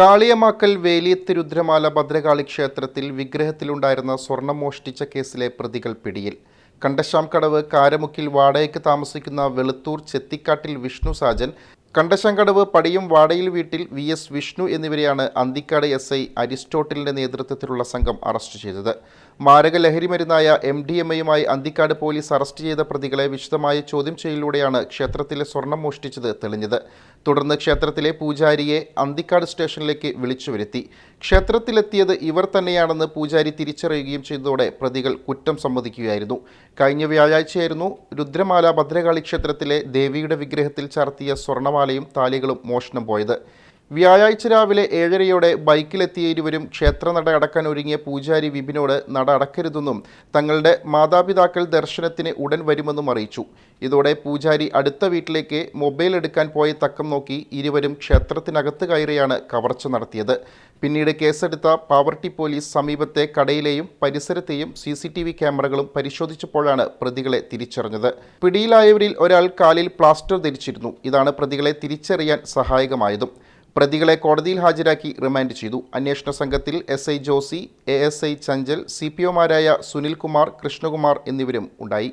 കാളിയമാക്കൽ വേലിയത്ത് രുദ്രമാല ഭദ്രകാളി ക്ഷേത്രത്തിൽ വിഗ്രഹത്തിലുണ്ടായിരുന്ന സ്വർണം മോഷ്ടിച്ച കേസിലെ പ്രതികൾ പിടിയിൽ. കണ്ടശാംകടവ് കാരമുക്കിൽ വാടകയ്ക്ക് താമസിക്കുന്ന വെളുത്തൂർ ചെത്തിക്കാട്ടിൽ വിഷ്ണു സാജൻ കണ്ടശാംകടവ് പടിയും വാടയിൽ വീട്ടിൽ വി എസ് വിഷ്ണു എന്നിവരെയാണ് അന്തിക്കാട് എസ് ഐ അരിസ്റ്റോട്ടലിന്റെ നേതൃത്വത്തിലുള്ള സംഘം അറസ്റ്റ് ചെയ്തത്. മാരക ലഹരി മരുന്നായ എം ഡി എം എയുമായി അന്തിക്കാട് പോലീസ് അറസ്റ്റ് ചെയ്ത പ്രതികളെ വിശദമായ ചോദ്യം ചെയ്യലിലൂടെയാണ് ക്ഷേത്രത്തിലെ സ്വർണം മോഷ്ടിച്ചത് തെളിഞ്ഞത്. തുടർന്ന് ക്ഷേത്രത്തിലെ പൂജാരിയെ അന്തിക്കാട് സ്റ്റേഷനിലേക്ക് വിളിച്ചു വരുത്തി ക്ഷേത്രത്തിലെത്തിയത് ഇവർ തന്നെയാണെന്ന് പൂജാരി തിരിച്ചറിയുകയും ചെയ്തതോടെ പ്രതികൾ കുറ്റം സമ്മതിക്കുകയായിരുന്നു. കഴിഞ്ഞ വ്യാഴാഴ്ചയായിരുന്നു രുദ്രമാല ഭദ്രകാളി ക്ഷേത്രത്തിലെ ദേവിയുടെ വിഗ്രഹത്തിൽ ചാർത്തിയ സ്വർണമാലയും താലികളും മോഷണം പോയത്. വ്യാഴാഴ്ച രാവിലെ ഏഴരയോടെ ബൈക്കിലെത്തിയ ഇരുവരും ക്ഷേത്രനട അടക്കാൻ ഒരുങ്ങിയ പൂജാരി വിപിനോട് നട അടക്കരുതെന്നും തങ്ങളുടെ മാതാപിതാക്കൾ ദർശനത്തിന് ഉടൻ വരുമെന്നും അറിയിച്ചു. ഇതോടെ പൂജാരി അടുത്ത വീട്ടിലേക്ക് മൊബൈൽ എടുക്കാൻ പോയ തക്കം നോക്കി ഇരുവരും ക്ഷേത്രത്തിനകത്ത് കയറിയാണ് കവർച്ച നടത്തിയത്. പിന്നീട് കേസെടുത്ത പാവർട്ടി പോലീസ് സമീപത്തെ കടയിലെയും പരിസരത്തെയും സി സി ടി വി ക്യാമറകളും പരിശോധിച്ചപ്പോഴാണ് പ്രതികളെ തിരിച്ചറിഞ്ഞത്. പിടിയിലായവരിൽ ഒരാൾ കാലിൽ പ്ലാസ്റ്റർ ധരിച്ചിരുന്നു. ഇതാണ് പ്രതികളെ തിരിച്ചറിയാൻ സഹായകമായതും. പ്രതികളെ കോടതിയിൽ ഹാജരാക്കി റിമാൻഡ് ചെയ്തു. അന്വേഷണ സംഘത്തിൽ S I Josy A S I Chanchal C P ഒമാരായ Sunilkumar Krishnakumar എന്നിവരും ഉണ്ടായി.